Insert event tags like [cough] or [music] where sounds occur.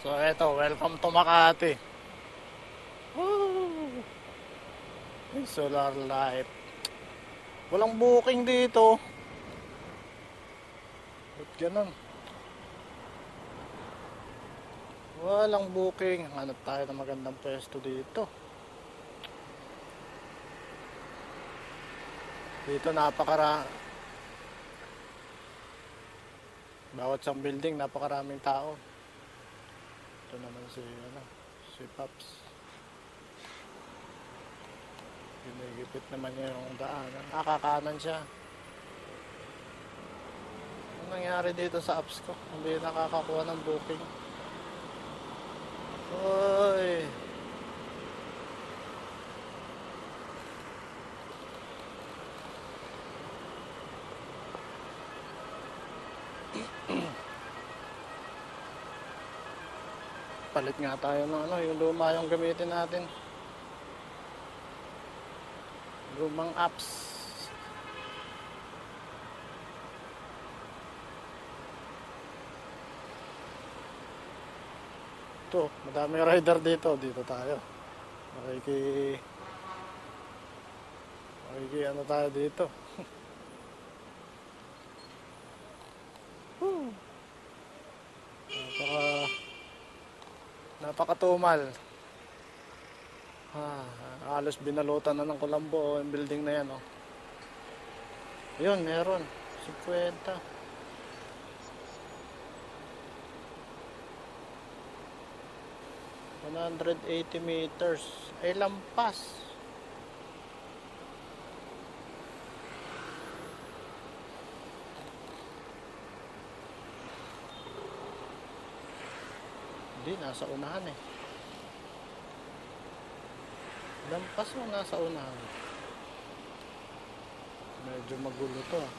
So eto, welcome to Makati. Woo! Solar light. Walang booking dito. Ba't ganun? Walang booking. Hanap tayo ng magandang pwesto dito. Dito napakara Bawat isang building napakaraming tao. Ito naman si ano, si Paps. Ginigipit naman niya yung daanan. Ah, kakanan siya. Ano nangyari dito sa apps ko? Hindi nakakakuha ng booking. Palit nga tayo ng ano, yung luma yung gamitin natin. Lumang apps. Ito, madami rider dito. Dito tayo. Makiki... Makiki ano tayo dito. [laughs] Napakatumal. Ah, halos binalutan na ng kulambo oh, yung building na yan oh. Ayun, meron. 50. One hundred eighty meters. Ay, lampas. Hindi, nasa unahan eh. Lampas mo nasa unahan. Medyo magulo to. ah.